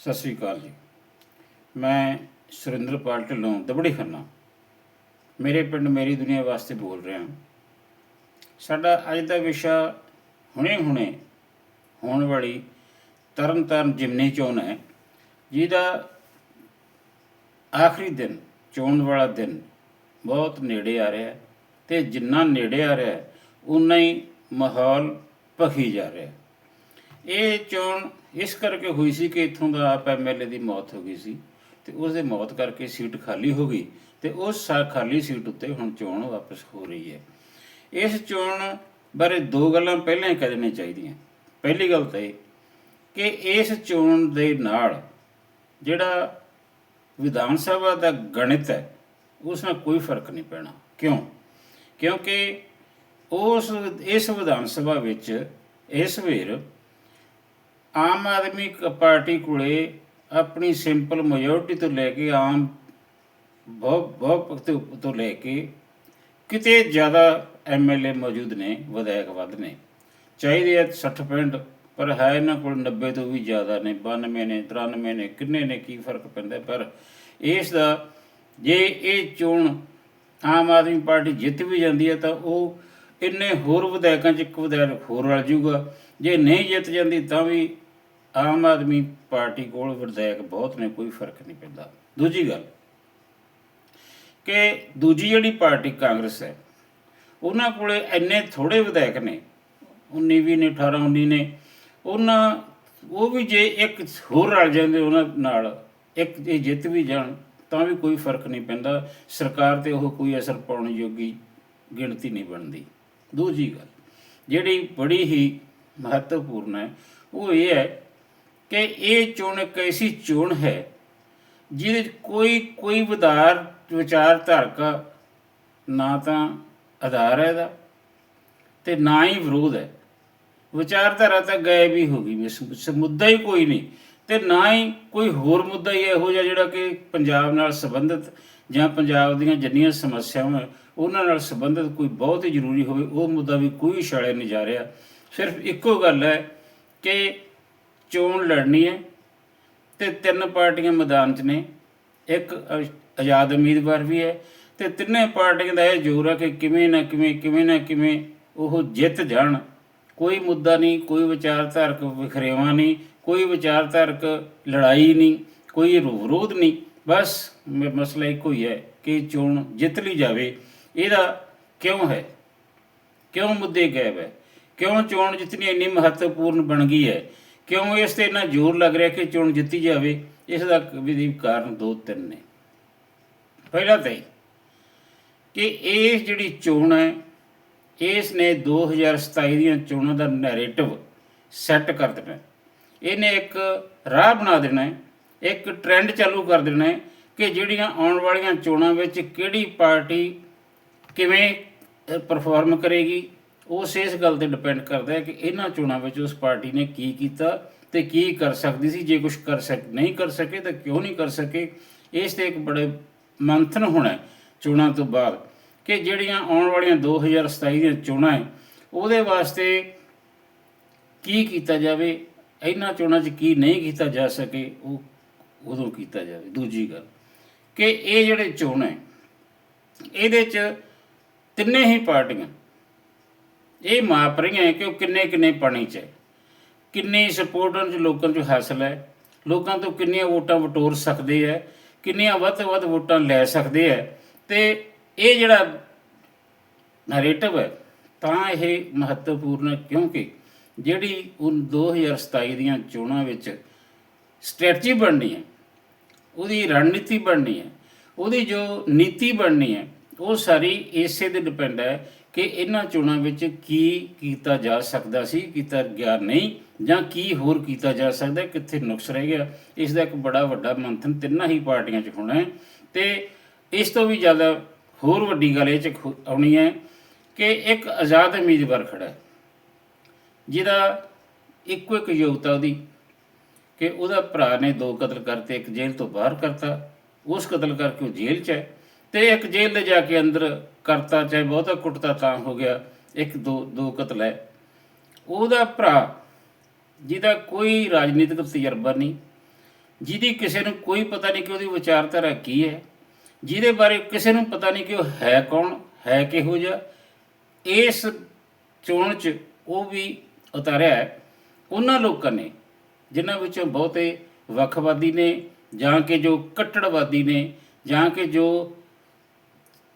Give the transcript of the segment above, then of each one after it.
ਸਤਿ ਸ੍ਰੀ ਅਕਾਲ ਜੀ। ਮੈਂ ਸੁਰਿੰਦਰਪਾਲ ਢਿੱਲੋਂ, ਦਬੜੀ ਖੰਨਾ। ਮੇਰੇ ਪਿੰਡ ਮੇਰੀ ਦੁਨੀਆ ਵਾਸਤੇ ਬੋਲ ਰਿਹਾ ਸਾਡਾ ਅੱਜ ਦਾ ਵਿਸ਼ਾ ਹੁਣੇ-ਹੁਣੇ ਹੋਣ ਵਾਲੀ ਤਰਨਤਾਰਨ ਜਿਮਨੀ ਚੋਣ ਹੈ, ਜਿਹਦਾ ਆਖਰੀ ਦਿਨ, ਚੋਣ ਵਾਲਾ ਦਿਨ ਬਹੁਤ ਨੇੜੇ ਆ ਰਿਹਾ ਹੈ ਤੇ ਜਿੰਨਾ ਨੇੜੇ ਆ ਰਿਹਾ ਹੈ, ਉਨਾ ਹੀ ਮਾਹੌਲ ਭਖੀ ਜਾ ਰਿਹਾ ਹੈ। ਇਹ ਚੋਣ ਇਸ ਕਰਕੇ ਹੋਈ ਸੀ ਕਿ ਇਥੋਂ ਦਾ ਆਪ ਐਮਐਲਏ ਦੀ ਮੌਤ ਹੋ ਗਈ ਸੀ ਤੇ ਉਸ ਦੇ ਮੌਤ ਕਰਕੇ ਸੀਟ ਖਾਲੀ ਹੋ ਗਈ ਤੇ ਉਸ ਸਾ ਖਾਲੀ ਸੀਟ ਉੱਤੇ ਹੁਣ ਚੋਣ ਵਾਪਸ ਹੋ ਰਹੀ ਹੈ। ਇਸ ਚੋਣ ਬਾਰੇ ਦੋ ਗੱਲਾਂ ਪਹਿਲਾਂ ਹੀ ਕਹਿ ਦੇਣੀਆਂ ਚਾਹੀਦੀਆਂ। ਪਹਿਲੀ ਗੱਲ ਤਾਂ ਇਹ ਕਿ ਇਸ ਚੋਣ ਦੇ ਨਾਲ ਜਿਹੜਾ ਵਿਧਾਨ ਸਭਾ ਦਾ ਗਣਿਤ ਹੈ, ਉਸ ਨਾਲ ਕੋਈ ਫ਼ਰਕ ਨਹੀਂ ਪੈਣਾ। ਕਿਉਂ? ਕਿਉਂਕਿ ਉਸ ਇਸ ਵਿਧਾਨ ਸਭਾ ਵਿੱਚ ਇਸ ਵੇਰ ਆਮ ਆਦਮੀ ਕ- ਪਾਰਟੀ ਕੋਲੇ ਆਪਣੀ ਸਿੰਪਲ ਮੈਜੋਰਟੀ ਤੋਂ ਲੈ ਕੇ ਆਮ ਬਹੁਤ ਬਹੁਤ ਤੋਂ- ਲੈ ਕੇ ਕਿਤੇ ਜ਼ਿਆਦਾ ਐਮਐਲਏ ਮੌਜੂਦ ਨੇ, ਵਿਧਾਇਕ ਵੱਧ ਨੇ। ਚਾਹੀਦੇ ਆ 60 ਪਿੰਡ ਪਰ ਹੈ ਇਹਨਾਂ ਕੋਲ 90 ਤੋਂ ਵੀ ਜ਼ਿਆਦਾ ਨੇ 92 ਨੇ 93 ਨੇ, ਕਿੰਨੇ ਨੇ, ਕੀ ਫ਼ਰਕ ਪੈਂਦਾ ਪਰ ਇਸ ਦਾ ਜੇ ਇਹ ਚੋਣ ਆਮ ਆਦਮੀ ਪਾਰਟੀ ਜਿੱਤ ਵੀ ਜਾਂਦੀ ਹੈ ਤਾਂ ਉਹ ਇੰਨੇ ਹੋਰ ਵਿਧਾਇਕਾਂ 'ਚ ਇੱਕ ਵਿਧਾਇਕ ਹੋਰ ਰਲ ਜੂਗਾ। ਜੇ ਨਹੀਂ ਜਿੱਤ ਜਾਂਦੀ ਤਾਂ ਵੀ ਆਮ ਆਦਮੀ ਪਾਰਟੀ ਕੋਲ ਵਿਧਾਇਕ ਬਹੁਤ ਨੇ, ਕੋਈ ਫ਼ਰਕ ਨਹੀਂ ਪੈਂਦਾ। ਦੂਜੀ ਗੱਲ ਕਿ ਦੂਜੀ ਜਿਹੜੀ ਪਾਰਟੀ ਕਾਂਗਰਸ ਹੈ, ਉਹਨਾਂ ਕੋਲੇ ਇੰਨੇ ਥੋੜੇ ਵਿਧਾਇਕ ਨੇ 19 20 ਨੇ 18 19 ਨੇ, ਉਹਨਾਂ ਉਹ ਵੀ ਜੇ ਇੱਕ ਹੋਰ ਰਲ ਜਾਂਦੇ ਉਹਨਾਂ ਨਾਲ, ਇੱਕ ਜੇ ਜਿੱਤ ਵੀ ਜਾਣ, ਤਾਂ ਵੀ ਕੋਈ ਫ਼ਰਕ ਨਹੀਂ ਪੈਂਦਾ। ਸਰਕਾਰ ਤੇ ਉਹ ਕੋਈ ਅਸਰ ਪਾਉਣ ਯੋਗੀ ਗਿਣਤੀ ਨਹੀਂ ਬਣਦੀ। ਦੂਜੀ ਗੱਲ, ਜਿਹੜੀ ਬੜੀ ਹੀ ਮਹੱਤਵਪੂਰਨ ਹੈ। ਉਹ ਇਹ ਹੈ ਕਿ ਇਹ ਚੋਣ ਇੱਕ ਐਸੀ ਚੋਣ ਹੈ ਜਿਹਦੇ 'ਚ ਕੋਈ ਕੋਈ ਵਿਧਾਰ, ਵਿਚਾਰਧਾਰਕ ਨਾ ਤਾਂ ਆਧਾਰ ਹੈ ਇਹਦਾ ਤੇ ਨਾ ਹੀ ਵਿਰੋਧ ਹੈ। ਵਿਚਾਰਧਾਰਾ ਤਾਂ ਗਾਇਬ ਹੀ ਹੋ ਗਈ ਮੁੱਦਾ ਹੀ ਕੋਈ ਨਹੀਂ ਤੇ ਨਾ ਹੀ ਕੋਈ ਹੋਰ ਮੁੱਦਾ ਹੀ ਇਹੋ ਜਿਹਾ ਜਿਹੜਾ ਕਿ ਪੰਜਾਬ ਨਾਲ ਸੰਬੰਧਿਤ ਜਾਂ ਪੰਜਾਬ ਦੀਆਂ ਜਿੰਨੀਆਂ ਸਮੱਸਿਆਵਾਂ ਉਹਨਾਂ ਨਾਲ ਸੰਬੰਧਿਤ ਕੋਈ ਬਹੁਤ ਹੀ ਜ਼ਰੂਰੀ ਹੋਵੇ, ਉਹ ਮੁੱਦਾ ਵੀ ਕੋਈ ਇਸ਼ਾਰੇ ਨਹੀਂ ਜਾ ਰਿਹਾ। ਸਿਰਫ ਇੱਕੋ ਗੱਲ ਹੈ ਕਿ ਚੋਣ ਲੜਨੀ ਹੈ ਤੇ ਤਿੰਨ ਪਾਰਟੀਆਂ ਮੈਦਾਨ 'ਚ ਨੇ। ਇੱਕ ਅ- ਆਜ਼ਾਦ ਉਮੀਦਵਾਰ ਵੀ ਹੈ ਤੇ ਤਿੰਨੇ ਪਾਰਟੀਆਂ ਦਾ ਇਹ ਜ਼ੋਰ ਹੈ ਕਿ ਕਿਵੇਂ ਨਾ ਕਿਵੇਂ ਕਿਵੇਂ ਨਾ ਕਿਵੇਂ ਉਹ ਜਿੱਤ ਜਾਣ। ਕੋਈ ਮੁੱਦਾ ਨਹੀਂ, ਕੋਈ ਵਿਚਾਰਧਾਰਕ ਵਿਖਰੇਵਾ ਨਹੀਂ, ਕੋਈ ਵਿਚਾਰਧਾਰਕ ਲੜਾਈ ਨਹੀਂ, ਕੋਈ ਵਿਰੋਧ ਨਹੀਂ। ਬਸ ਮਸਲਾ ਇੱਕੋ ਹੀ ਹੈ ਕਿ ਚੋਣ ਜਿੱਤ ਲਈ ਜਾਵੇ। ਇਹਦਾ ਕਿਉਂ ਹੈ? ਕਿਉਂ ਮੁੱਦੇ ਗਾਇਬ ਹੈ? ਕਿਉਂ ਚੋਣ ਜਿੱਤਣੀ ਇੰਨੀ ਮਹੱਤਵਪੂਰਨ ਬਣ ਗਈ ਹੈ? ਕਿਉਂ ਇਸ ਤੇ ਇੰਨਾ ਜ਼ੋਰ ਲੱਗ ਰਿਹਾ ਕਿ ਚੋਣ ਜਿੱਤੀ ਜਾਵੇ? ਇਸ ਦਾ ਵੀ ਕਾਰਨ ਦੋ ਤਿੰਨ ਨੇ। ਪਹਿਲਾ ਤਾਂ ਇਹ ਕਿ ਇਹ ਜਿਹੜੀ ਚੋਣ ਹੈ, ਇਸ ਨੇ 2027 ਦੀਆਂ ਚੋਣਾਂ ਦਾ ਨੈਰੇਟਿਵ ਸੈੱਟ ਕਰ ਦੇਣਾ ਇਹਨੇ ਇੱਕ ਰਾਹ ਬਣਾ ਦੇਣਾ ਹੈ, ਇੱਕ ਟ੍ਰੈਂਡ ਚਾਲੂ ਕਰ ਦੇਣਾ ਹੈ ਕਿ ਜਿਹੜੀਆਂ ਆਉਣ ਵਾਲੀਆਂ ਚੋਣਾਂ ਵਿੱਚ ਕਿਹੜੀ ਪਾਰਟੀ ਕਿਵੇਂ ਪਰਫਾਰਮ ਕਰੇਗੀ ਉਸ ਇਸ ਗੱਲ ਤੇ ਡਿਪੈਂਡ ਕਰਦਾ ਹੈ ਕਿ ਇਹਨਾਂ ਚੋਣਾਂ ਵਿੱਚ ਉਸ ਪਾਰਟੀ ਨੇ ਕੀ ਕੀਤਾ ਤੇ ਕੀ ਕਰ ਸਕਦੀ ਸੀ। ਜੇ ਕੁਝ ਕਰ ਸਕ, ਨਹੀਂ ਕਰ ਸਕੇ ਤਾਂ ਕਿਉਂ ਨਹੀਂ ਕਰ ਸਕੇ? ਇਸ ਤੇ ਇੱਕ ਬੜੇ ਮੰਥਨ ਹੋਣਾ ਚੋਣਾਂ ਤੋਂ ਬਾਅਦ ਕਿ ਜਿਹੜੀਆਂ ਆਉਣ ਵਾਲੀਆਂ 2027 ਦੀਆਂ ਚੋਣਾਂ ਹੈ, ਉਹਦੇ ਵਾਸਤੇ ਕੀ ਕੀਤਾ ਜਾਵੇ? ਇਹਨਾਂ ਚੋਣਾਂ 'ਚ ਕੀ ਨਹੀਂ ਕੀਤਾ ਜਾ ਸਕੇ, ਉਹ ਉਦੋਂ ਕੀਤਾ ਜਾਵੇ। ਦੂਜੀ ਗੱਲ ਕਿ ਇਹ ਜਿਹੜੇ ਚੋਣ ਹੈ, ਇਹਦੇ 'ਚ ਤਿੰਨੇ ਹੀ ਪਾਰਟੀਆਂ ਇਹ ਮਾਪ ਰਹੀਆਂ ਹੈ ਕਿ ਉਹ ਕਿੰਨੇ ਕਿੰਨੇ ਪਾਣੀ 'ਚ ਹੈ। ਕਿੰਨੇ ਸਪੋਰਟ 'ਚ ਲੋਕਾਂ 'ਚ ਹਾਸਲ ਹੈ। ਲੋਕਾਂ ਤੋਂ ਕਿੰਨੀਆਂ ਵੋਟਾਂ ਵਟੋਰ ਸਕਦੇ ਹੈ। ਕਿੰਨੀਆਂ ਵੱਧ ਤੋਂ ਵੱਧ ਵੋਟਾਂ ਲੈ ਸਕਦੇ ਹੈ। ਤੇ ਇਹ ਜਿਹੜਾ ਨੈਰੇਟਿਵ ਹੈ, ਤਾਂ ਇਹ ਮਹੱਤਵਪੂਰਨ ਹੈ ਕਿਉਂਕਿ ਜਿਹੜੀ ਉਹ 2027 ਦੀਆਂ ਚੋਣਾਂ ਵਿੱਚ ਸਟ੍ਰੈਟਜੀ ਬਣਨੀ ਹੈ, ਉਹਦੀ ਰਣਨੀਤੀ ਬਣਨੀ ਹੈ, ਉਹਦੀ ਜੋ ਨੀਤੀ ਬਣਨੀ ਹੈ, ਉਹ ਸਾਰੀ ਇਸੇ ਤੇ ਡਿਪੈਂਡ ਹੈ ਕਿ ਇਹਨਾਂ ਚੋਣਾਂ ਵਿੱਚ ਕੀ ਕੀਤਾ ਜਾ ਸਕਦਾ ਸੀ, ਕੀਤਾ ਗਿਆ ਨਹੀਂ, ਜਾਂ ਕੀ ਹੋਰ ਕੀਤਾ ਜਾ ਸਕਦਾ, ਕਿੱਥੇ ਨੁਕਸ ਰਹਿ ਗਿਆ, ਇਸ ਦਾ ਇੱਕ ਬੜਾ ਵੱਡਾ ਮੰਥਨ ਤਿੰਨਾਂ ਹੀ ਪਾਰਟੀਆਂ 'ਚ ਹੋਣਾ ਹੈ। ਤੇ ਇਸ ਤੋਂ ਵੀ ਜ਼ਿਆਦਾ ਹੋਰ ਵੱਡੀ ਗੱਲ ਇਹ 'ਚ ਖੁ- ਆਉਣੀ ਹੈ ਕਿ ਇੱਕ ਆਜ਼ਾਦ ਉਮੀਦਵਾਰ ਖੜਾ ਹੈ, ਜਿਹਦਾ ਇੱਕੋ ਇੱਕ ਯੋਗਤਾ ਉਹਦੀ, ਕਿ ਉਹਦਾ ਭਰਾ ਨੇ ਦੋ ਕਤਲ ਕਰਤੇ, ਇੱਕ ਜੇਲ੍ਹ ਤੋਂ ਬਾਹਰ ਕਰਤਾ, ਉਸ ਕਤਲ ਕਰਕੇ ਉਹ ਜੇਲ੍ਹ 'ਚ ਹੈ। ਤੇ ਇੱਕ ਜੇਲ੍ਹ ਦੇ ਜਾ ਕੇ ਅੰਦਰ ਕਰਤਾ, ਚਾਹੇ ਬਹੁਤਾ ਕੁੱਟਤਾ ਤਾਂ ਹੋ ਗਿਆ, ਇੱਕ ਦੋ ਦੋ ਕਤਲ ਹੈ। ਉਹਦਾ ਭਰਾ, ਜਿਹਦਾ ਕੋਈ ਰਾਜਨੀਤਿਕ ਤਜਰਬਾ ਨਹੀਂ, ਜਿਹਦੀ ਕਿਸੇ ਨੂੰ ਕੋਈ ਪਤਾ ਨਹੀਂ ਕਿ ਉਹਦੀ ਵਿਚਾਰਧਾਰਾ ਕੀ ਹੈ, ਜਿਹਦੇ ਬਾਰੇ ਕਿਸੇ ਨੂੰ ਪਤਾ ਨਹੀਂ ਕਿ ਉਹ ਹੈ ਕੌਣ, ਹੈ ਕਿਹੋ ਜਿਹਾ, ਇਸ ਚੋਣ 'ਚ ਉਹ ਵੀ ਉਤਾਰਿਆ ਉਹਨਾਂ ਲੋਕਾਂ ਨੇ, ਜਿਨ੍ਹਾਂ ਵਿੱਚੋਂ ਬਹੁਤੇ ਵੱਖਵਾਦੀ ਨੇ, ਜਾਂ ਕਿ ਜੋ ਕੱਟੜਵਾਦੀ ਨੇ, ਜਾਂ ਕਿ ਜੋ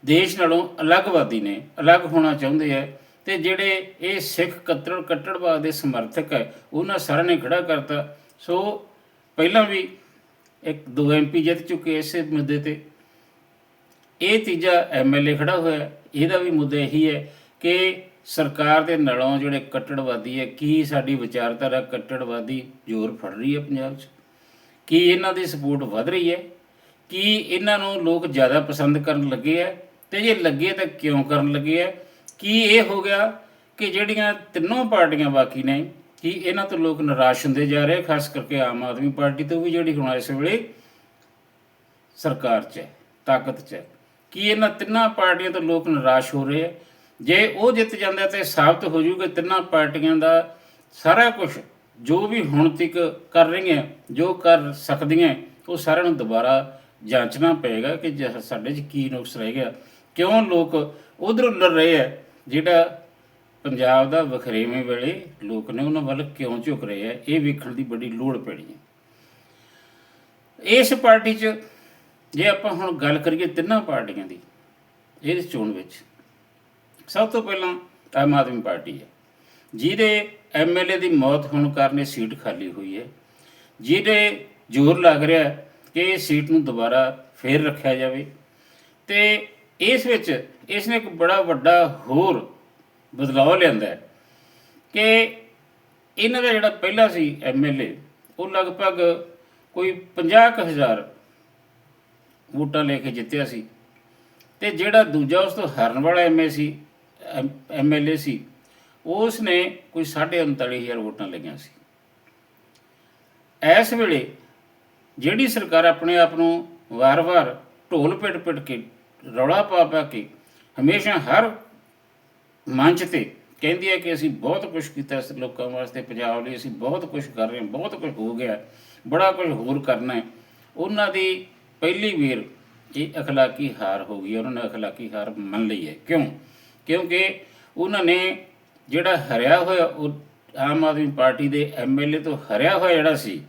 ਦੇਸ਼ ਨਾਲੋਂ ਅਲੱਗਵਾਦੀ ਨੇ, ਅਲੱਗ ਹੋਣਾ ਚਾਹੁੰਦੇ ਆ ਤੇ ਜਿਹੜੇ ਇਹ ਸਿੱਖ ਕੱਟੜ ਕੱਟੜਵਾਦ ਦੇ ਸਮਰਥਕ ਹੈ ਉਹਨਾਂ ਸਾਰਿਆਂ ਨੇ ਖੜਾ ਕਰਤਾ। ਸੋ ਪਹਿਲਾਂ ਵੀ ਇੱਕ ਦੋ ਐਮਪੀ ਜਿੱਤ ਚੁੱਕੇ ਇਸੇ ਮੁੱਦੇ ਤੇ। ਇਹ ਤੀਜਾ ਐਮਐਲਏ ਖੜਾ ਹੋਇਆ। ਇਹਦਾ ਵੀ ਮੁੱਦਾ ਇਹੀ ਹੈ ਕਿ ਸਰਕਾਰ ਦੇ ਨਲੋਂ ਜਿਹੜੇ ਕੱਟੜਵਾਦੀ ਹੈ ਕੀ ਸਾਡੀ ਵਿਚਾਰਧਾਰਾ ਕੱਟੜਵਾਦੀ ਜ਼ੋਰ ਫੜ ਰਹੀ ਹੈ ਪੰਜਾਬ 'ਚ? ਕੀ ਇਹਨਾਂ ਦੀ ਸਪੋਰਟ ਵਧ ਰਹੀ ਹੈ? ਕੀ ਇਹਨਾਂ ਨੂੰ ਲੋਕ ਜ਼ਿਆਦਾ ਪਸੰਦ ਕਰਨ ਲੱਗੇ ਹੈ ਤੇ ਜੇ ਲੱਗੇ ਤਾਂ ਕਿਉਂ ਕਰਨ ਲੱਗੇ ਹੈ ਕੀ ਇਹ ਹੋ ਗਿਆ ਕਿ ਜਿਹੜੀਆਂ ਤਿੰਨੋਂ ਪਾਰਟੀਆਂ ਬਾਕੀ ਨੇ, ਕਿ ਇਹਨਾਂ ਤੋਂ ਲੋਕ ਨਿਰਾਸ਼ ਹੁੰਦੇ ਜਾ ਰਹੇ ਖਾਸ ਕਰਕੇ ਆਮ ਆਦਮੀ ਪਾਰਟੀ ਤੋਂ ਵੀ ਜਿਹੜੀ ਹੁਣ ਇਸ ਵੇਲੇ ਸਰਕਾਰ 'ਚ ਹੈ, ਤਾਕਤ 'ਚ ਹੈ। ਕੀ ਇਹਨਾਂ ਤਿੰਨਾਂ ਪਾਰਟੀਆਂ ਤੋਂ ਲੋਕ ਨਿਰਾਸ਼ ਹੋ ਰਹੇ ਹੈ ਜੇ ਉਹ ਜਿੱਤ ਜਾਂਦਾ ਆ ਤੇ ਸਾਬਤ ਹੋ ਜੂਗਾ ਤਿੰਨਾਂ ਪਾਰਟੀਆਂ ਦਾ ਸਾਰਾ ਕੁਝ ਜੋ ਵੀ ਹੁਣ ਤੱਕ ਕਰ ਰਹੀਆਂ, ਜੋ ਕਰ ਸਕਦੀਆਂ, ਉਹ ਸਾਰਿਆਂ ਨੂੰ ਦੁਬਾਰਾ ਜਾਂਚਣਾ ਪਏਗਾ ਕਿ ਜ- ਸਾਡੇ 'ਚ ਕੀ ਨੁਕਸ ਰਹਿ ਗਿਆ। ਕਿਉਂ ਲੋਕ ਉਧਰ ਲੜ ਰਹੇ ਆ? ਜਿਹੜਾ ਪੰਜਾਬ ਦਾ ਵਖਰੇਵੇਂ ਵੇਲੇ ਲੋਕ ਨੇ ਉਹਨਾਂ ਵੱਲ ਕਿਉਂ ਝੁਕ ਰਹੇ ਆ? ਇਹ ਵੇਖਣ ਦੀ ਬੜੀ ਲੋੜ ਪੈਣੀ ਹੈ ਇਸ ਪਾਰਟੀ 'ਚ ਜੇ ਆਪਾਂ ਹੁਣ ਗੱਲ ਕਰੀਏ ਤਿੰਨਾਂ ਪਾਰਟੀਆਂ ਦੀ ਇਸ ਚੋਣ ਵਿੱਚ ਸਭ ਤੋਂ ਪਹਿਲਾਂ ਆਮ ਆਦਮੀ ਪਾਰਟੀ ਹੈ ਜਿਹਦੇ ਐਮਐਲਏ ਦੀ ਮੌਤ ਹੋਣ ਕਾਰਨ ਇਹ ਸੀਟ ਖਾਲੀ ਹੋਈ ਹੈ। ਜਿਹਦੇ ਜ਼ੋਰ ਲੱਗ ਰਿਹਾ ਕਿ ਇਹ ਸੀਟ ਨੂੰ ਦੁਬਾਰਾ ਫੇਰ ਰੱਖਿਆ ਜਾਵੇ। ਤੇ ਇਸ ਵਿੱਚ ਇਸ ਨੇ ਇੱਕ ਬੜਾ ਵੱਡਾ ਹੋਰ ਬਦਲਾਅ ਲਿਆਂਦਾ ਹੈ ਕਿ ਇਹਨਾਂ ਦਾ ਜਿਹੜਾ ਪਹਿਲਾ ਸੀ ਐਮਐਲਏ ਉਹ ਲਗਭਗ ਕੋਈ 50000 ਵੋਟਾਂ ਲੈ ਕੇ ਜਿੱਤਿਆ ਸੀ ਤੇ ਜਿਹੜਾ ਦੂਜਾ ਉਸ ਤੋਂ ਹਾਰਨ ਵਾਲਾ ਐਮਏ ਸੀ ਐਮਐਲਏ ਸੀ ਉਸ ਨੇ ਕੋਈ 39000 ਵੋਟਾਂ ਲਈਆਂ ਸੀ। ਇਸ ਵੇਲੇ ਜਿਹੜੀ ਸਰਕਾਰ ਆਪਣੇ ਆਪ ਨੂੰ ਵਾਰ-ਵਾਰ ਢੋਲ ਪਿੱਟ-ਪਿੱਟ ਕੇ ਰੌਲਾ ਪਾ ਪਾ ਕੇ ਹਮੇਸ਼ਾ ਹਰ ਮੰਚ ਤੇ ਕਹਿੰਦੀ ਹੈ ਕਿ ਅਸੀਂ ਬਹੁਤ ਕੁਝ ਕੀਤਾ ਇਸ ਲੋਕਾਂ ਵਾਸਤੇ ਪੰਜਾਬ ਲਈ ਅਸੀਂ ਬਹੁਤ ਕੁਝ ਕਰ ਰਹੇ ਹਾਂ ਬਹੁਤ ਕੁਝ ਹੋ ਗਿਆ ਬੜਾ ਕੁਝ ਹੋਰ ਕਰਨਾ ਹੈ ਉਹਨਾਂ ਦੀ ਪਹਿਲੀ ਵੀਰ ਇਹ اخلاقی ਹਾਰ ਹੋ ਗਈ ਉਹਨਾਂ ਨੇ اخلاقی ਹਾਰ ਮੰਨ ਲਈ ਹੈ ਕਿਉਂ ਕਿਉਂਕਿ ਉਹਨਾਂ ਨੇ ਜਿਹੜਾ ਹਰਿਆ ਹੋਇਆ ਉਹ ਆਮ ਆਦਮੀ ਪਾਰਟੀ ਦੇ ਐਮਐਲਏ ਤੋਂ ਹਰਿਆ ਹੋਇਆ ਜਿਹੜਾ ਸੀ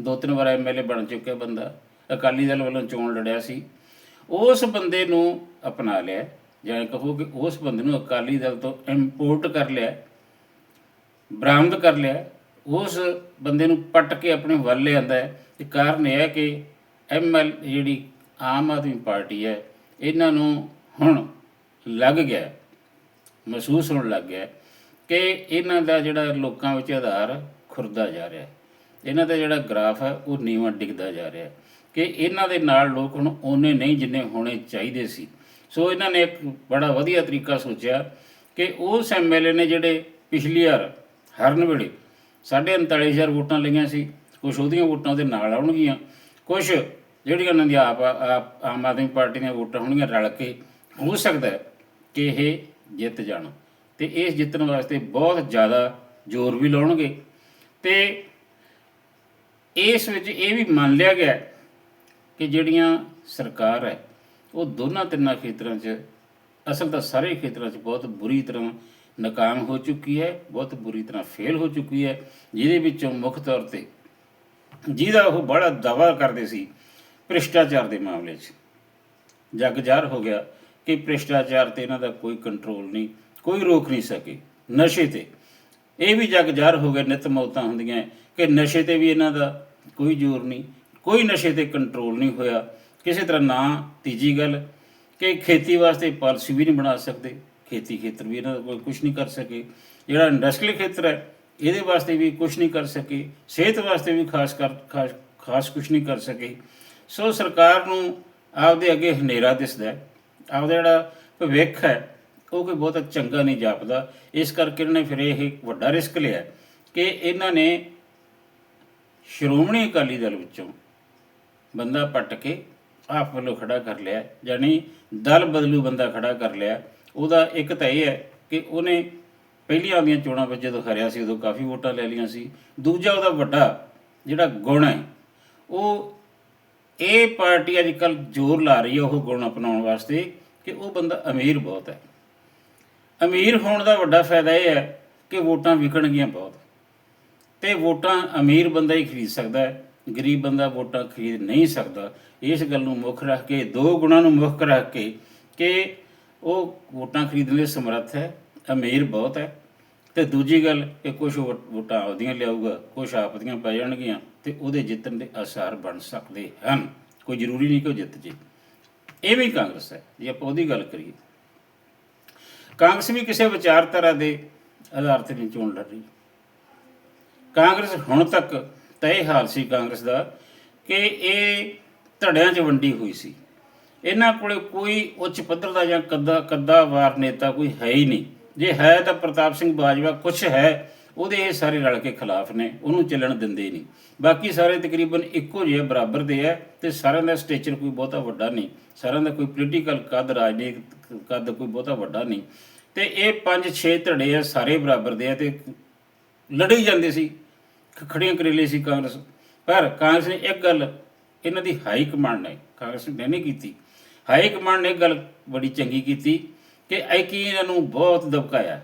ਦੋ ਤਿੰਨ ਵਾਰ ਐਮਐਲਏ ਬਣ ਚੁੱਕਿਆ ਬੰਦਾ ਅਕਾਲੀ ਦਲ ਵੱਲੋਂ ਚੋਣ ਲੜਿਆ ਸੀ ਉਸ ਬੰਦੇ ਨੂੰ ਅਪਣਾ ਲਿਆ। ਜਾਂ ਕਹੋ ਕਿ ਉਸ ਬੰਦੇ ਨੂੰ ਅਕਾਲੀ ਦਲ ਤੋਂ ਇੰਪੋਰਟ ਕਰ ਲਿਆ, ਬਰਾਮਦ ਕਰ ਲਿਆ। ਉਸ ਬੰਦੇ ਨੂੰ ਪੱਟ ਕੇ ਆਪਣੇ ਵੱਲ ਲਿਆਂਦਾ ਹੈ। ਤੇ ਕਾਰਨ ਇਹ ਹੈ ਕਿ ਐਮਐਲ ਜਿਹੜੀ ਆਮ ਆਦਮੀ ਪਾਰਟੀ ਹੈ, ਇਹਨਾਂ ਨੂੰ ਹੁਣ ਲੱਗ ਗਿਆ, ਮਹਿਸੂਸ ਹੋਣ ਲੱਗ ਗਿਆ ਕਿ ਇਹਨਾਂ ਦਾ ਜਿਹੜਾ ਲੋਕਾਂ ਵਿੱਚ ਆਧਾਰ ਖੁਰਦਾ ਜਾ ਰਿਹਾ। ਹੈ ਇਹਨਾਂ ਦਾ ਜਿਹੜਾ ਗ੍ਰਾਫ ਹੈ, ਉਹ ਨੀਵਾਂ ਡਿੱਗਦਾ ਜਾ ਰਿਹਾ। ਹੈ ਕਿ ਇਹਨਾਂ ਦੇ ਨਾਲ ਲੋਕ ਹੁਣ ਉਹਨੇ ਨਹੀਂ ਜਿੰਨੇ ਹੋਣੇ ਚਾਹੀਦੇ ਸੀ। ਸੋ ਇਹਨਾਂ ਨੇ ਇੱਕ ਬੜਾ ਵਧੀਆ ਤਰੀਕਾ ਸੋਚਿਆ ਕਿ ਉਸ ਐਮਐਲਏ ਨੇ ਜਿਹੜੇ ਪਿਛਲੀ ਵਾਰ ਹਰਨ ਵੇਲੇ 39000 ਵੋਟਾਂ ਲਈਆਂ ਸੀ ਕੁਝ ਉਹਦੀਆਂ ਵੋਟਾਂ ਉਹਦੇ ਨਾਲ ਆਉਣਗੀਆਂ ਕੁਝ ਜਿਹੜੀਆਂ ਉਹਨਾਂ ਦੀ ਆਪ ਆਮ ਆਦਮੀ ਪਾਰਟੀ ਦੀਆਂ ਵੋਟਾਂ ਹੋਣਗੀਆਂ ਰਲ ਕੇ, ਹੋ ਸਕਦਾ ਕਿ ਇਹ ਜਿੱਤ ਜਾਣ ਤੇ ਇਸ ਜਿੱਤਣ ਵਾਸਤੇ ਬਹੁਤ ਜ਼ਿਆਦਾ ਜ਼ੋਰ ਵੀ ਲਾਉਣਗੇ ਤੇ ਇਸ ਵਿੱਚ ਇਹ ਵੀ ਮੰਨ ਲਿਆ ਗਿਆ ਕਿ ਜਿਹੜੀਆਂ ਸਰਕਾਰ ਹੈ, ਉਹ ਦੋਨਾਂ ਤਿੰਨਾਂ ਖੇਤਰਾਂ 'ਚ, ਅਸਲ ਤਾਂ ਸਾਰੇ ਖੇਤਰਾਂ 'ਚ ਬਹੁਤ ਬੁਰੀ ਤਰ੍ਹਾਂ ਨਾਕਾਮ ਹੋ ਚੁੱਕੀ ਹੈ, ਬਹੁਤ ਬੁਰੀ ਤਰ੍ਹਾਂ ਫੇਲ ਹੋ ਚੁੱਕੀ ਹੈ। ਜਿਹਦੇ ਵਿੱਚੋਂ ਮੁੱਖ ਤੌਰ ਤੇ ਜਿਹਦਾ ਉਹ ਬੜਾ ਦਾਅਵਾ ਕਰਦੇ ਸੀ ਭ੍ਰਿਸ਼ਟਾਚਾਰ ਦੇ ਮਾਮਲੇ 'ਚ। ਜੱਗ ਜ਼ਾਹਰ ਹੋ ਗਿਆ ਕਿ ਭ੍ਰਿਸ਼ਟਾਚਾਰ ਤੇ ਇਹਨਾਂ ਦਾ ਕੋਈ ਕੰਟਰੋਲ ਨਹੀਂ, ਕੋਈ ਰੋਕ ਨਹੀਂ ਸਕੇ ਨਸ਼ੇ ਤੇ। ਇਹ ਵੀ ਜੱਗ ਜ਼ਾਹਰ ਹੋ ਗਿਆ ਨਿਤ ਮੌਤਾਂ ਹੁੰਦੀਆਂ, ਕਿ ਨਸ਼ੇ ਤੇ ਵੀ ਇਹਨਾਂ ਦਾ ਕੋਈ ਜ਼ੋਰ ਨਹੀਂ ਕੋਈ ਨਸ਼ੇ ਤੇ ਕੰਟਰੋਲ ਨਹੀਂ ਹੋਇਆ। ਕਿਸੇ ਤਰ੍ਹਾਂ ਨਾ ਤੀਜੀ ਗੱਲ ਕਿ ਖੇਤੀ ਵਾਸਤੇ ਪਾਲਿਸੀ ਵੀ ਨਹੀਂ ਬਣਾ ਸਕਦੇ। ਖੇਤੀ ਖੇਤਰ ਵੀ ਇਹਨਾਂ ਦਾ ਕੋਈ ਕੁਝ ਨਹੀਂ ਕਰ ਸਕੇ। ਜਿਹੜਾ ਇੰਡਸਟਰੀਅਲ ਖੇਤਰ ਹੈ, ਇਹਦੇ ਵਾਸਤੇ ਵੀ ਕੁਝ ਨਹੀਂ ਕਰ ਸਕੇ। ਸਿਹਤ ਵਾਸਤੇ ਵੀ ਖਾਸ ਕਰ, ਖਾਸ ਖਾਸ ਕੁਝ ਨਹੀਂ ਕਰ ਸਕੇ। ਸੋ ਸਰਕਾਰ ਨੂੰ ਆਪਦੇ ਅੱਗੇ ਹਨੇਰਾ ਦਿਸਦਾ ਹੈ। ਆਪਦਾ ਜਿਹੜਾ ਭਵਿੱਖ ਹੈ, ਉਹ ਕੋਈ ਬਹੁਤਾ ਚੰਗਾ ਨਹੀਂ ਜਾਪਦਾ। ਇਸ ਕਰਕੇ ਇਹਨਾਂ ਨੇ ਫਿਰ ਇਹ ਵੱਡਾ ਰਿਸਕ ਲਿਆ ਕਿ ਇਹਨਾਂ ਨੇ ਸ਼੍ਰੋਮਣੀ ਅਕਾਲੀ ਦਲ ਵਿੱਚੋਂ ਬੰਦਾ ਪੱਟ ਕੇ ਆਪ ਵੱਲੋਂ ਖੜਾ ਕਰ ਲਿਆ ਯਾਨੀ ਦਲ ਬਦਲੂ ਬੰਦਾ ਖੜਾ ਕਰ ਲਿਆ। ਉਹਦਾ ਇੱਕ ਤਾਂ ਇਹ ਹੈ ਕਿ ਉਹਨੇ ਪਹਿਲੀਆਂ ਦੀਆਂ ਚੋਣਾਂ ਵਿੱਚ ਜਦੋਂ ਹਰਿਆ ਸੀ, ਉਦੋਂ ਕਾਫੀ ਵੋਟਾਂ ਲੈ ਲਈਆਂ ਸੀ। ਦੂਜਾ ਉਹਦਾ ਵੱਡਾ ਜਿਹੜਾ ਗੁਣ ਹੈ, ਉਹ ਇਹ ਪਾਰਟੀ ਅੱਜ ਕੱਲ ਜ਼ੋਰ ਲਾ ਰਹੀ ਹੈ ਉਹ ਗੁਣ ਅਪਣਾਉਣ ਵਾਸਤੇ ਕਿ ਉਹ ਬੰਦਾ ਅਮੀਰ ਬਹੁਤ ਹੈ। ਅਮੀਰ ਹੋਣ ਦਾ ਵੱਡਾ ਫਾਇਦਾ ਇਹ ਹੈ ਕਿ ਵੋਟਾਂ ਵਿਕਣਗੀਆਂ ਬਹੁਤ। ਤੇ ਵੋਟਾਂ ਅਮੀਰ ਬੰਦਾ ਹੀ ਖਰੀਦ ਸਕਦਾ ਹੈ। ਗਰੀਬ ਬੰਦਾ ਵੋਟਾਂ ਖਰੀਦ ਨਹੀਂ ਸਕਦਾ। ਇਸ ਗੱਲ ਨੂੰ ਮੁੱਖ ਰੱਖ ਕੇ, ਦੋ ਗੁਣਾਂ ਨੂੰ ਮੁੱਖ ਰੱਖ ਕੇ ਕਿ ਉਹ ਵੋਟਾਂ ਖਰੀਦਣ ਲਈ ਸਮਰੱਥ ਹੈ, ਅਮੀਰ ਬਹੁਤ ਹੈ। ਤੇ ਦੂਜੀ ਗੱਲ ਕਿ ਕੁਝ ਵੋਟਾਂ ਆਪਦੀਆਂ ਲਿਆਊਗਾ ਕੁਝ ਆਪ ਦੀਆਂ ਪੈ ਜਾਣਗੀਆਂ ਤੇ ਉਹਦੇ ਜਿੱਤਣ ਦੇ ਆਸਾਰ ਬਣ ਸਕਦੇ ਹਨ। ਕੋਈ ਜ਼ਰੂਰੀ ਨਹੀਂ ਕਿ ਉਹ ਜਿੱਤ ਜੇ। ਇਹ ਵੀ ਕਾਂਗਰਸ ਹੈ। ਜੇ ਆਪਾਂ ਉਹਦੀ ਗੱਲ ਕਰੀਏ, ਕਾਂਗਰਸ ਵੀ ਕਿਸੇ ਵਿਚਾਰਧਾਰਾ ਦੇ ਆਧਾਰ ਤੇ ਨਹੀਂ ਚੋਣ ਲੜ ਰਹੀ। ਕਾਂਗਰਸ ਹੁਣ ਤੱਕ ਤਾਂ ਇਹ ਹਾਲ ਸੀ ਕਾਂਗਰਸ ਦਾ ਕਿ ਇਹ ਧੜਿਆਂ 'ਚ ਵੰਡੀ ਹੋਈ ਸੀ। ਇਹਨਾਂ ਕੋਲੇ ਕੋਈ ਉੱਚ ਪੱਧਰ ਦਾ ਜਾਂ ਕੱਦਾ ਕੱਦਾਵਾਰ ਨੇਤਾ ਕੋਈ ਹੈ ਹੀ ਨਹੀਂ। ਜੇ ਹੈ ਤਾਂ ਪ੍ਰਤਾਪ ਸਿੰਘ ਬਾਜਵਾ ਕੁਛ ਹੈ, ਉਹਦੇ ਇਹ ਸਾਰੇ ਰਲ ਕੇ ਖਿਲਾਫ ਨੇ, ਉਹਨੂੰ ਚੱਲਣ ਦਿੰਦੇ ਨਹੀਂ। ਬਾਕੀ ਸਾਰੇ ਤਕਰੀਬਨ ਇੱਕੋ ਜਿਹੇ ਬਰਾਬਰ ਦੇ ਆ ਤੇ ਸਾਰਿਆਂ ਦਾ ਸਟੇਚਰ ਕੋਈ ਬਹੁਤਾ ਵੱਡਾ ਨਹੀਂ। ਸਾਰਿਆਂ ਦਾ ਕੋਈ ਪੋਲੀਟੀਕਲ ਕੱਦ, ਰਾਜਨੀਤਿਕ ਕੱਦ ਕੋਈ ਬਹੁਤਾ ਵੱਡਾ ਨਹੀਂ। ਤੇ ਇਹ ਪੰਜ ਛੇ ਧੜੇ ਆ, ਸਾਰੇ ਬਰਾਬਰ ਦੇ ਆ ਤੇ ਲੜੀ ਜਾਂਦੇ ਸੀ। ਖੜੀਆਂ ਕਰੇਲੇ ਸੀ ਕਾਂਗਰਸ। ਪਰ ਕਾਂਗਰਸ ਨੇ ਇੱਕ ਗੱਲ ਇਹਨਾਂ ਦੀ ਹਾਈ ਕਮਾਂਡ ਨੇ, ਕਾਂਗਰਸ ਨੇ ਨਹੀਂ ਕੀਤੀ। ਹਾਈ ਕਮਾਂਡ ਨੇ ਇੱਕ ਗੱਲ ਬੜੀ ਚੰਗੀ ਕੀਤੀ ਕਿ ਐਕੀ ਇਹਨਾਂ ਨੂੰ ਬਹੁਤ ਦਬਕਾਇਆ,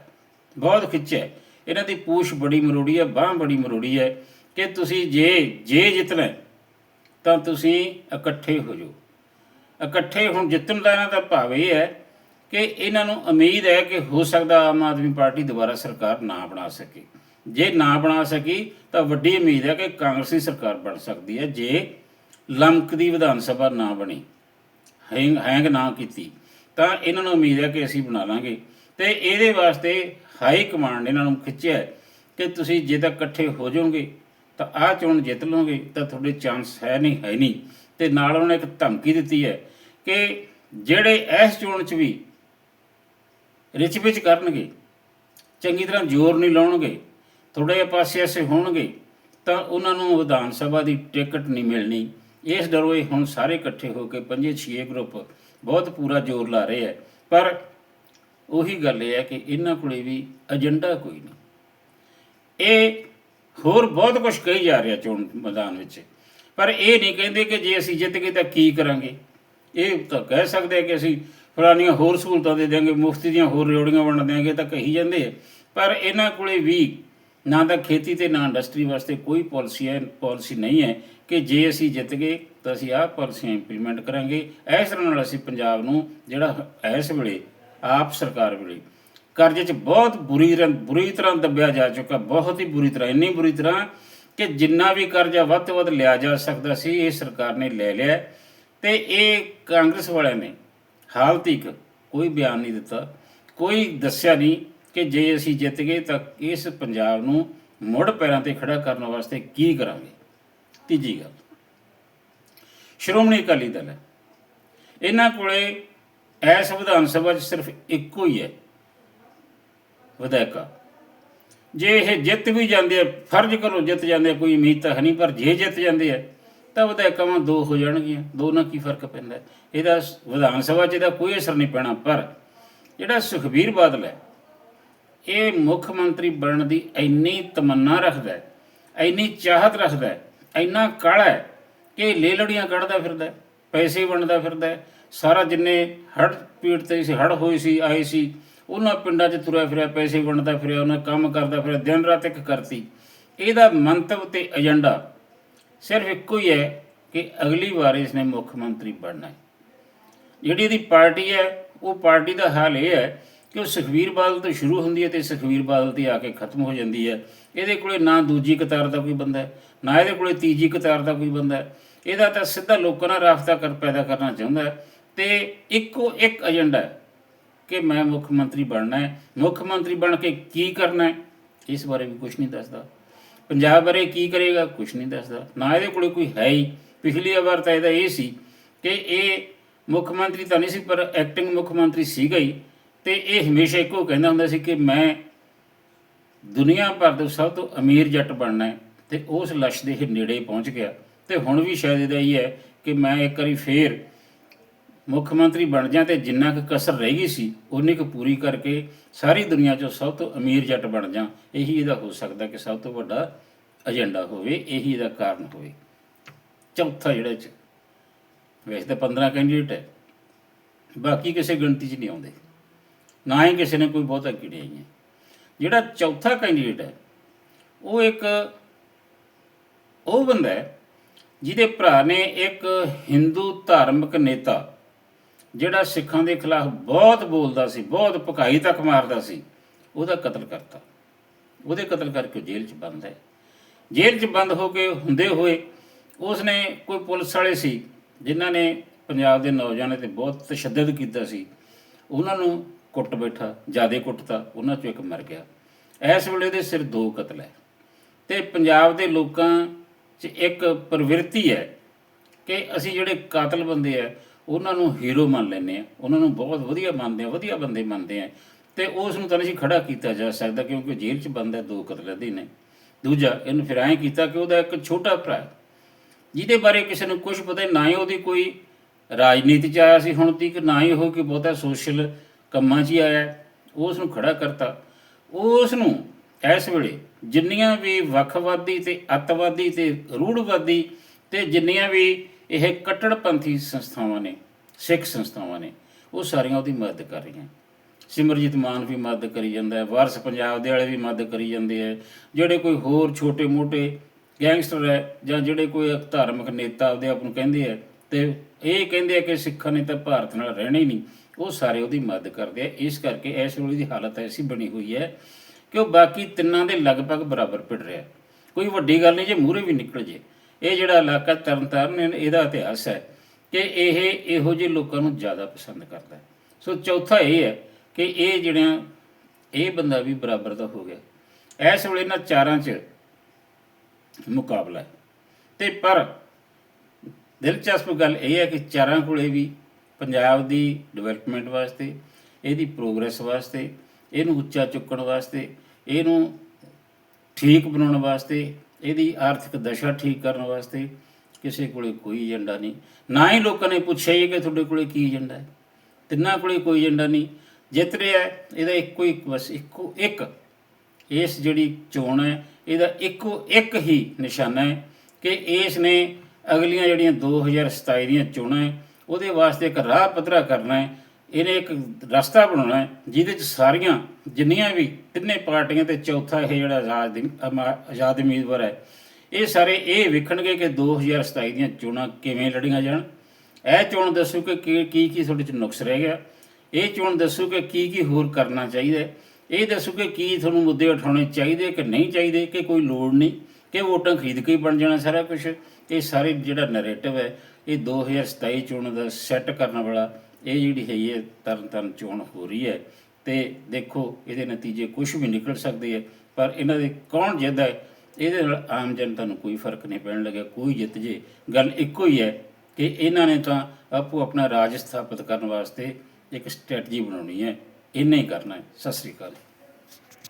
ਬਹੁਤ ਖਿੱਚਿਆ। ਇਹਨਾਂ ਦੀ ਪੂਛ ਬੜੀ ਮਰੋੜੀ ਹੈ, ਬਾਹ ਬੜੀ ਮਰੋੜੀ ਹੈ ਕਿ ਤੁਸੀਂ ਜੇ ਜੇ ਜਿੱਤਣਾ ਤਾਂ ਤੁਸੀਂ ਇਕੱਠੇ ਹੋ ਜਾਓ। ਇਕੱਠੇ ਹੁਣ ਜਿੱਤਣ ਦਾ ਇਹਨਾਂ ਦਾ ਭਾਵ ਇਹ ਹੈ ਕਿ ਇਹਨਾਂ ਨੂੰ ਉਮੀਦ ਹੈ ਕਿ ਹੋ ਸਕਦਾ ਆਮ ਆਦਮੀ ਪਾਰਟੀ ਦੁਬਾਰਾ ਸਰਕਾਰ ਨਾ ਬਣਾ ਸਕੇ। ਜੇ ਨਾ ਬਣਾ ਸਕੀ, ਤਾਂ ਵੱਡੀ ਉਮੀਦ ਹੈ ਕਿ ਕਾਂਗਰਸੀ ਸਰਕਾਰ ਬਣ ਸਕਦੀ ਹੈ, ਜੇ ਲੰਕ ਦੀ ਵਿਧਾਨ ਸਭਾ ਨਾ ਬਣੀ, ਹੈਂਗ ਹੈਂਗ ਨਾ ਕੀਤੀ। ਤਾਂ ਇਹਨਾਂ ਨੂੰ ਉਮੀਦ ਹੈ ਕਿ ਅਸੀਂ ਬਣਾ ਲਾਂਗੇ। ਤੇ ਇਹਦੇ ਵਾਸਤੇ ਹਾਈ ਕਮਾਂਡ ਨੇ ਇਹਨਾਂ ਨੂੰ ਖਿੱਚਿਆ ਕਿ ਤੁਸੀਂ ਜੇ ਤਾਂ ਇਕੱਠੇ ਹੋ ਜਾਓਗੇ, ਤਾਂ ਆਹ ਚੋਣ ਜਿੱਤ ਲਓਗੇ, ਤਾਂ ਤੁਹਾਡੇ ਚਾਂਸ ਹੈ ਨਹੀਂ ਹੈ ਨਹੀਂ। ਤੇ ਨਾਲ ਉਹਨਾਂ ਨੇ ਇੱਕ ਧਮਕੀ ਦਿੱਤੀ ਹੈ ਕਿ ਜਿਹੜੇ ਇਸ ਚੋਣ 'ਚ ਵੀ ਰਿਚ ਵਿੱਚ ਕਰਨਗੇ, ਚੰਗੀ ਤਰ੍ਹਾਂ ਜ਼ੋਰ ਨਹੀਂ ਲਾਉਣਗੇ ਥੋੜੇ ਜਿਹੇ ਪਾਸੇ ਐਸੇ ਹੋਣਗੇ, ਤਾਂ ਉਹਨਾਂ ਨੂੰ ਵਿਧਾਨ ਸਭਾ ਦੀ ਟਿਕਟ ਨਹੀਂ ਮਿਲਣੀ। ਇਸ ਡਰੋਂ ਇਹ ਹੁਣ ਸਾਰੇ ਇਕੱਠੇ ਹੋ ਕੇ ਪੰਜੇ ਛੇ ਗਰੁੱਪ ਬਹੁਤ ਪੂਰਾ ਜ਼ੋਰ ਲਾ ਰਹੇ ਹੈ ਪਰ ਉਹੀ ਗੱਲ ਇਹ ਹੈ ਕਿ ਇਹਨਾਂ ਕੋਲੇ ਵੀ ਏਜੰਡਾ ਕੋਈ ਨਹੀਂ। ਇਹ ਹੋਰ ਬਹੁਤ ਕੁਝ ਕਹੀ ਜਾ ਰਿਹਾ ਚੋਣ ਮੈਦਾਨ ਵਿੱਚ। ਪਰ ਇਹ ਨਹੀਂ ਕਹਿੰਦੇ ਕਿ ਜੇ ਅਸੀਂ ਜਿੱਤ ਗਏ ਤਾਂ ਕੀ ਕਰਾਂਗੇ। ਇਹ ਤਾਂ ਕਹਿ ਸਕਦੇ ਆ ਕਿ ਅਸੀਂ ਫਲਾਨੀਆਂ ਹੋਰ ਸਹੂਲਤਾਂ ਦੇ ਦਿਆਂਗੇ, ਮੁਫਤ ਦੀਆਂ ਹੋਰ ਰਿਓੜੀਆਂ ਵੰਡ ਦਿਆਂਗੇ ਤਾਂ ਕਹੀ ਜਾਂਦੇ ਆ। ਪਰ ਇਹਨਾਂ ਕੋਲੇ ਵੀ ਨਾ ਤਾਂ ਖੇਤੀ ਤੇ ਨਾ ਇੰਡਸਟਰੀ ਵਾਸਤੇ ਕੋਈ ਪਾਲਿਸੀ ਹੈ ਪਾਲਿਸੀ ਨਹੀਂ ਹੈ ਕਿ ਜੇ ਅਸੀਂ ਜਿੱਤ ਗਏ ਤਾਂ ਅਸੀਂ ਆਹ ਪਾਲਿਸੀਆਂ ਇੰਪਲੀਮੈਂਟ ਕਰਾਂਗੇ। ਇਸ ਤਰ੍ਹਾਂ ਨਾਲ ਅਸੀਂ ਪੰਜਾਬ ਨੂੰ ਜਿਹੜਾ ਇਸ ਵੇਲੇ ਆਪ ਸਰਕਾਰ ਵੇਲੇ ਕਰਜ਼ੇ 'ਚ ਬਹੁਤ ਬੁਰੀ ਤਰ੍ਹਾਂ ਬੁਰੀ ਤਰ੍ਹਾਂ ਦੱਬਿਆ ਜਾ ਚੁੱਕਾ, ਬਹੁਤ ਹੀ ਬੁਰੀ ਤਰ੍ਹਾਂ, ਇੰਨੀ ਬੁਰੀ ਤਰ੍ਹਾਂ ਕਿ ਜਿੰਨਾ ਵੀ ਕਰਜ਼ਾ ਵੱਧ ਤੋਂ ਵੱਧ ਲਿਆ ਜਾ ਸਕਦਾ ਸੀ, ਇਹ ਸਰਕਾਰ ਨੇ ਲੈ ਲਿਆ। ਤੇ ਇਹ ਕਾਂਗਰਸ ਵਾਲਿਆਂ ਨੇ ਹਾਲ ਤੱਕ ਕੋਈ ਬਿਆਨ ਨਹੀਂ ਦਿੱਤਾ, ਕੋਈ ਦੱਸਿਆ ਨਹੀਂ ਕਿ ਜੇ ਅਸੀਂ ਜਿੱਤ ਗਏ ਤਾਂ ਇਸ ਪੰਜਾਬ ਨੂੰ ਮੁੜ ਪੈਰਾਂ ਤੇ ਖੜਾ ਕਰਨ ਵਾਸਤੇ ਕੀ ਕਰਾਂਗੇ? ਤੀਜੀ ਗੱਲ। ਸ਼੍ਰੋਮਣੀ ਅਕਾਲੀ ਦਲ ਹੈ। ਇਹਨਾਂ ਕੋਲੇ ਐਸ ਵਿਧਾਨ ਸਭਾ 'ਚ ਸਿਰਫ ਇੱਕੋ ਹੀ ਹੈ ਵਿਧਾਇਕਾ। ਜੇ ਇਹ ਜਿੱਤ ਵੀ ਜਾਂਦੇ ਆ ਫਰਜ਼ ਕਰੋ ਜਿੱਤ ਜਾਂਦੇ ਆ, ਕੋਈ ਉਮੀਦ ਤਾਂ ਹੈ ਨਹੀਂ ਪਰ ਜੇ ਜਿੱਤ ਜਾਂਦੇ ਆ ਤਾਂ ਵਿਧਾਇਕਾਂ ਦੋ ਹੋ ਜਾਣਗੀਆਂ ਦੋ ਨਾਲ ਕੀ ਫ਼ਰਕ ਪੈਂਦਾ? ਇਹਦਾ ਵਿਧਾਨ ਸਭਾ 'ਚ ਇਹਦਾ ਕੋਈ ਅਸਰ ਨਹੀਂ ਪੈਣਾ ਪਰ ਜਿਹੜਾ ਸੁਖਬੀਰ ਬਾਦਲ ਹੈ ਇਹ ਮੁੱਖ ਮੰਤਰੀ ਬਣਨ ਦੀ ਇੰਨੀ ਤਮੰਨਾ ਰੱਖਦਾ ਹੈ ਇੰਨੀ ਚਾਹਤ ਰੱਖਦਾ ਹੈ ਇੰਨਾ ਕਾਲਾ ਹੈ ਕਿ ਇਹ ਕੱਢਦਾ ਫਿਰਦਾ ਹੈ, ਪੈਸੇ ਵੰਡਦਾ ਫਿਰਦਾ ਹੈ। ਸਾਰਾ ਜਿੰਨੇ ਹੜ ਪੀੜ ਤੇ ਸੀ ਹੜ ਹੋਈ ਸੀ ਆਏ ਸੀ ਉਹਨਾਂ ਪਿੰਡਾਂ 'ਚ ਤੁਰਿਆ ਫਿਰਿਆ ਪੈਸੇ ਵੰਡਦਾ ਫਿਰਿਆ ਉਹਨਾਂ ਕੰਮ ਕਰਦਾ ਫਿਰਿਆ ਦਿਨ ਰਾਤ ਇੱਕ ਕਰਤੀ ਇਹਦਾ ਮੰਤਵ ਤੇ ਏਜੰਡਾ ਸਿਰਫ ਇੱਕੋ ਹੀ ਹੈ ਕਿ ਅਗਲੀ ਵਾਰ ਇਸਨੇ ਮੁੱਖ ਮੰਤਰੀ ਬਣਨਾ ਹੈ ਜਿਹੜੀ ਇਹਦੀ ਪਾਰਟੀ ਹੈ ਉਹ ਪਾਰਟੀ ਦਾ ਹਾਲ ਇਹ ਹੈ ਕਿ ਉਹ ਸੁਖਵੀਰ ਬਾਦਲ ਤੋਂ ਸ਼ੁਰੂ ਹੁੰਦੀ ਹੈ ਤੇ ਸੁਖਵੀਰ ਬਾਦਲ ਤੇ ਆ ਕੇ ਖਤਮ ਹੋ ਜਾਂਦੀ ਹੈ? ਇਹਦੇ ਕੋਲੇ ਨਾ ਦੂਜੀ ਕਤਾਰ ਦਾ ਕੋਈ ਬੰਦਾ ਹੈ, ਨਾ ਇਹਦੇ ਕੋਲੇ ਤੀਜੀ ਕਤਾਰ ਦਾ ਕੋਈ ਬੰਦਾ ਹੈ। ਇਹਦਾ ਤਾਂ ਸਿੱਧਾ ਲੋਕਾਂ ਨਾਲ ਰਾਬਤਾ ਕਰ, ਪੈਦਾ ਕਰਨਾ ਚਾਹੁੰਦਾ ਹੈ। ਤੇ ਇੱਕੋ ਇੱਕ ਏਜੰਡਾ ਹੈ ਕਿ ਮੈਂ ਮੁੱਖ ਮੰਤਰੀ ਬਣਨਾ ਹੈ। ਮੁੱਖ ਮੰਤਰੀ ਬਣ ਕੇ ਕੀ ਕਰਨਾ ਹੈ? ਇਸ ਬਾਰੇ ਵੀ ਕੁਝ ਨਹੀਂ ਦੱਸਦਾ। ਪੰਜਾਬ ਬਾਰੇ ਕੀ ਕਰੇਗਾ? ਕੁਝ ਨਹੀਂ ਦੱਸਦਾ। ਨਾ ਇਹਦੇ ਕੋਲੇ ਕੋਈ ਹੈ ਹੀ। ਪਿਛਲੀ ਵਾਰ ਤਾਂ ਇਹਦਾ ਇਹ ਸੀ ਕਿ ਇਹ ਮੁੱਖ ਮੰਤਰੀ ਤਾਂ ਨਹੀਂ ਸੀ, ਪਰ ਐਕਟਿੰਗ ਮੁੱਖ ਮੰਤਰੀ ਸੀਗਾ ਹੀ। ਤੇ ਇਹ ਹਮੇਸ਼ਾ ਇੱਕੋ ਕਹਿੰਦਾ ਹੁੰਦਾ ਸੀ ਕਿ ਮੈਂ ਦੁਨੀਆ ਭਰ ਦੇ ਸਭ ਤੋਂ ਅਮੀਰ ਜੱਟ ਬਣਨਾ ਹੈ ਤੇ ਉਸ ਲਸ਼ ਦੇ ਨੇੜੇ ਪਹੁੰਚ ਗਿਆ। ਤੇ ਹੁਣ ਵੀ ਸ਼ਾਇਦ ਇਹਦਾ ਹੀ ਹੈ ਕਿ ਮੈਂ ਇੱਕ ਵਾਰੀ ਫੇਰ ਮੁੱਖ ਮੰਤਰੀ ਬਣ ਜਾਂ ਤੇ ਜਿੰਨਾ ਕੁ ਕਸਰ ਰਹਿ ਗਈ ਸੀ ਉਹਨੇ ਕੁ ਪੂਰੀ ਕਰਕੇ ਸਾਰੀ ਦੁਨੀਆ 'ਚੋਂ ਸਭ ਤੋਂ ਅਮੀਰ ਜੱਟ ਬਣ ਜਾਂ ਇਹੀ ਇਹਦਾ ਹੋ ਸਕਦਾ ਕਿ ਸਭ ਤੋਂ ਵੱਡਾ ਏਜੰਡਾ ਹੋਵੇ, ਇਹੀ ਇਹਦਾ ਕਾਰਨ ਹੋਵੇ। ਚੌਥਾ ਜਿਹੜਾ ਚ, ਵੈਸੇ ਤਾਂ 15 ਕੈਂਡੀਡੇਟ ਹੈ। ਬਾਕੀ ਕਿਸੇ ਗਿਣਤੀ 'ਚ ਨਹੀਂ ਆਉਂਦੇ। ਨਾ ਹੀ ਕਿਸੇ ਨੇ ਕੋਈ ਬਹੁਤਾ ਕੀੜੇ ਆਈਆਂ ਜਿਹੜਾ ਚੌਥਾ ਕੈਂਡੀਡੇਟ ਹੈ, ਉਹ ਇੱਕ ਉਹ ਬੰਦਾ ਹੈ, ਜਿਹਦੇ ਭਰਾ ਨੇ ਇੱਕ ਹਿੰਦੂ ਧਾਰਮਿਕ ਨੇਤਾ, ਜਿਹੜਾ ਸਿੱਖਾਂ ਦੇ ਖਿਲਾਫ ਬਹੁਤ ਬੋਲਦਾ ਸੀ, ਬਹੁਤ ਭਕਾਈ ਤੱਕ ਮਾਰਦਾ ਸੀ, ਉਹਦਾ ਕਤਲ ਕਰਤਾ। ਉਹਦੇ ਕਤਲ ਕਰਕੇ ਉਹ ਜੇਲ੍ਹ 'ਚ ਬੰਦ ਹੈ। ਜੇਲ੍ਹ 'ਚ ਬੰਦ ਹੋ ਕੇ ਹੁੰਦੇ ਹੋਏ ਉਸ ਨੇ ਕੋਈ ਪੁਲਿਸ ਵਾਲੇ ਸੀ, ਜਿਨ੍ਹਾਂ ਨੇ ਪੰਜਾਬ ਦੇ ਨੌਜਵਾਨਾਂ ਤੇ ਬਹੁਤ ਤਸ਼ੱਦਦ ਕੀਤਾ ਸੀ। ਉਹਨਾਂ ਨੂੰ ਕੁੱਟ ਬੈਠਾ, ਜਿਆਦੇ ਕੁੱਟਤਾ, ਉਹਨਾਂ 'ਚੋਂ ਇੱਕ ਮਰ ਗਿਆ। ਇਸ ਵੇਲੇ ਦੇ ਸਿਰ ਦੋ ਕਤਲ ਹੈ। ਤੇ ਪੰਜਾਬ ਦੇ ਲੋਕਾਂ 'ਚ ਇੱਕ ਪ੍ਰਵਿਰਤੀ ਹੈ ਕਿ ਅਸੀਂ ਜਿਹੜੇ ਕਾਤਲ ਬੰਦੇ ਆ, ਉਹਨਾਂ ਨੂੰ ਹੀਰੋ ਮੰਨ ਲੈਂਦੇ ਆ ਉਹਨਾਂ ਨੂੰ ਬਹੁਤ ਵਧੀਆ ਮੰਨਦੇ ਆ ਵਧੀਆ ਬੰਦੇ ਮੰਨਦੇ ਆ ਤੇ ਉਸ ਨੂੰ ਤਾਂ ਨਹੀਂ ਖੜਾ ਕੀਤਾ ਜਾ ਸਕਦਾ ਕਿਉਂਕਿ ਜੇਲ੍ਹ 'ਚ ਬੰਦ ਦੋ ਕਤਲ ਦੇ ਨੇ। ਦੂਜਾ, ਇਹਨੂੰ ਫਿਰ ਐਂ ਕੀਤਾ ਕਿ ਉਹਦਾ ਇੱਕ ਛੋਟਾ ਭਰਾ ਜਿਹਦੇ ਬਾਰੇ ਕਿਸੇ ਨੂੰ ਕੁਝ ਪਤਾ ਨਾ ਹੀ ਉਹਦੀ ਕੋਈ ਰਾਜਨੀਤੀ 'ਚ ਆਇਆ ਸੀ ਹੁਣ ਤੱਕ, ਨਾ ਹੀ ਉਹ ਕਿ ਬਹੁਤਾ ਸੋਸ਼ਲ ਕੰਮਾਂ 'ਚ ਹੀ ਆਇਆ ਹੈ। ਉਸ ਨੂੰ ਖੜਾ ਕਰਤਾ। ਉਸ ਨੂੰ ਇਸ ਵੇਲੇ ਜਿੰਨੀਆਂ ਵੀ ਵੱਖਵਾਦੀ ਤੇ ਅੱਤਵਾਦੀ ਤੇ ਰੂੜਵਾਦੀ ਤੇ ਜਿੰਨੀਆਂ ਵੀ ਇਹ ਕੱਟੜਪੰਥੀ ਸੰਸਥਾਵਾਂ ਨੇ, ਸਿੱਖ ਸੰਸਥਾਵਾਂ ਨੇ, ਉਹ ਸਾਰੀਆਂ ਉਹਦੀ ਮਦਦ ਕਰ ਰਹੀਆਂ। ਸਿਮਰਜੀਤ ਮਾਨ ਵੀ ਮਦਦ ਕਰੀ ਜਾਂਦਾ ਹੈ, ਵਾਰਸ ਪੰਜਾਬ ਦੇ ਵਾਲੇ ਵੀ ਮਦਦ ਕਰੀ ਜਾਂਦੇ ਹੈ। ਜਿਹੜੇ ਕੋਈ ਹੋਰ ਛੋਟੇ-ਮੋਟੇ ਗੈਂਗਸਟਰ ਹੈ ਜਾਂ ਜਿਹੜੇ ਕੋਈ ਧਾਰਮਿਕ ਨੇਤਾ ਆਪਦੇ ਆਪ ਨੂੰ ਕਹਿੰਦੇ ਹੈ ਤੇ ਇਹ ਕਹਿੰਦੇ ਆ ਕਿ ਸਿੱਖਾਂ ਨੇ ਤਾਂ ਭਾਰਤ ਨਾਲ ਰਹਿਣਾ ਹੀ ਨਹੀਂ। ਉਹ ਸਾਰੇ ਉਹਦੀ ਮਦਦ ਕਰਦੇ ਆ। ਇਸ ਕਰਕੇ ਇਸ ਵੇਲੇ ਦੀ ਹਾਲਤ ਐਸੀ ਬਣੀ ਹੋਈ ਹੈ ਕਿ ਉਹ ਬਾਕੀ ਤਿੰਨਾਂ ਦੇ ਲਗਭਗ ਬਰਾਬਰ ਭਿੜ ਰਿਹਾ ਕੋਈ ਵੱਡੀ ਗੱਲ ਨਹੀਂ, ਜੇ ਮੂਹਰੇ ਵੀ ਨਿਕਲ ਜੇ। ਇਹ ਜਿਹੜਾ ਇਲਾਕਾ ਤਰਨਤਾਰਨ ਇਹਦਾ ਇਤਿਹਾਸ ਹੈ ਕਿ ਇਹ ਇਹੋ ਜਿਹੇ ਲੋਕਾਂ ਨੂੰ ਜ਼ਿਆਦਾ ਪਸੰਦ ਕਰਦਾ ਹੈ। ਸੋ ਚੌਥਾ ਇਹ ਹੈ ਕਿ ਇਹ ਜਿਹੜਾ ਇਹ ਬੰਦਾ ਵੀ ਬਰਾਬਰ ਦਾ ਹੋ ਗਿਆ। ਇਸ ਵੇਲੇ ਇਹਨਾਂ ਚਾਰਾਂ 'ਚ ਮੁਕਾਬਲਾ ਹੈ। ਤੇ ਪਰ ਦਿਲਚਸਪ ਗੱਲ ਇਹ ਹੈ ਕਿ ਚਾਰਾਂ ਕੋਲੇ ਵੀ ਪੰਜਾਬ ਦੀ ਡਿਵੈਲਪਮੈਂਟ ਵਾਸਤੇ, ਇਹਦੀ ਪ੍ਰੋਗਰੈਸ ਵਾਸਤੇ, ਇਹਨੂੰ ਉੱਚਾ ਚੁੱਕਣ ਵਾਸਤੇ, ਇਹਨੂੰ ਠੀਕ ਬਣਾਉਣ ਵਾਸਤੇ, ਇਹਦੀ ਆਰਥਿਕ ਦਸ਼ਾ ਠੀਕ ਕਰਨ ਵਾਸਤੇ ਕਿਸੇ ਕੋਲੇ ਕੋਈ ਏਜੰਡਾ ਨਹੀਂ। ਨਾ ਹੀ ਲੋਕਾਂ ਨੇ ਪੁੱਛਿਆ ਹੀ ਕਿ ਤੁਹਾਡੇ ਕੋਲੇ ਕੀ ਏਜੰਡਾ ਹੈ। ਤਿੰਨਾਂ ਕੋਲੇ ਕੋਈ ਏਜੰਡਾ ਨਹੀਂ। ਜਿੱਤ ਰਿਹਾ ਇਹਦਾ ਇੱਕੋ ਇੱਕ ਬਸ, ਇੱਕੋ ਇੱਕ। ਇਸ ਜਿਹੜੀ ਚੋਣ ਹੈ, ਇਹਦਾ ਇੱਕੋ ਇੱਕ ਹੀ ਨਿਸ਼ਾਨਾ ਹੈ ਕਿ ਇਸ ਨੇ ਅਗਲੀਆਂ ਜਿਹੜੀਆਂ 2027 ਦੀਆਂ ਚੋਣਾਂ ਹੈ ਉਹਦੇ ਵਾਸਤੇ ਇੱਕ ਰਾਹ ਪੱਧਰਾ ਕਰਨਾ ਹੈ, ਇਹਨੇ ਇੱਕ ਰਸਤਾ ਬਣਾਉਣਾ ਹੈ, ਜਿਹਦੇ ਚ ਸਾਰੀਆਂ ਜਿੰਨੀਆਂ ਵੀ ਤਿੰਨੇ ਪਾਰਟੀਆਂ ਤੇ ਚੌਥਾ ਇਹ ਜਿਹੜਾ ਆਜ਼ਾਦ ਆਜ਼ਾਦ ਉਮੀਦਵਾਰ ਹੈ, ਇਹ ਸਾਰੇ ਇਹ ਵੇਖਣਗੇ ਕਿ 2027 ਦੀਆਂ ਚੋਣਾਂ ਕਿਵੇਂ ਲੜੀਆਂ ਜਾਣ। ਇਹ ਚੋਣ ਦੱਸੂ ਕਿ ਕੀ ਕੀ ਕੀ ਤੁਹਾਡੇ ਚ ਨੁਕਸ ਰਹਿ ਗਿਆ। ਇਹ ਚੋਣ ਦੱਸੂ ਕਿ ਕੀ ਕੀ ਹੋਰ ਕਰਨਾ ਚਾਹੀਦਾ ਇਹ ਦੱਸੂ ਕਿ ਕੀ ਤੁਹਾਨੂੰ ਮੁੱਦੇ ਉਠਾਉਣੇ ਚਾਹੀਦੇ ਕਿ ਨਹੀਂ ਚਾਹੀਦੇ, ਕਿ ਕੋਈ ਲੋੜ ਨਹੀਂ, ਕਿ ਵੋਟਾਂ ਖਰੀਦ ਕੇ ਹੀ ਬਣ ਜਾਣਾ ਸਾਰਾ ਕੁਝ ਇਹ ਸਾਰੇ ਜਿਹੜਾ ਨੈਰੇਟਿਵ ਹੈ ਇਹ 2027 ਚੋਣ ਦਾ ਸੈੱਟ ਕਰਨ ਵਾਲਾ ਇਹ ਜਿਹੜੀ ਹੈਗੀ ਹੈ ਤਰਨ ਤਾਰਨ ਚੋਣ ਹੋ ਰਹੀ ਹੈ। ਤੇ ਦੇਖੋ, ਇਹਦੇ ਨਤੀਜੇ ਕੁਝ ਵੀ ਨਿਕਲ ਸਕਦੇ ਹੈ, ਪਰ ਇਹਨਾਂ ਦੇ ਕੌਣ ਜਿੱਤਦਾ ਹੈ, ਇਹਦੇ ਨਾਲ ਆਮ ਜਨਤਾ ਨੂੰ ਕੋਈ ਫ਼ਰਕ ਨਹੀਂ ਪੈਣ ਲੱਗਿਆ, ਕੋਈ ਜਿੱਤ ਜੇ। ਗੱਲ ਇੱਕੋ ਹੀ ਹੈ ਕਿ ਇਹਨਾਂ ਨੇ ਤਾਂ ਆਪੋ ਆਪਣਾ ਰਾਜ ਸਥਾਪਿਤ ਕਰਨ ਵਾਸਤੇ ਇੱਕ ਸਟ੍ਰੈਟਜੀ ਬਣਾਉਣੀ ਹੈ, ਇੰਨਾ ਹੀ ਕਰਨਾ ਹੈ। ਸਤਿ ਸ੍ਰੀ ਅਕਾਲ।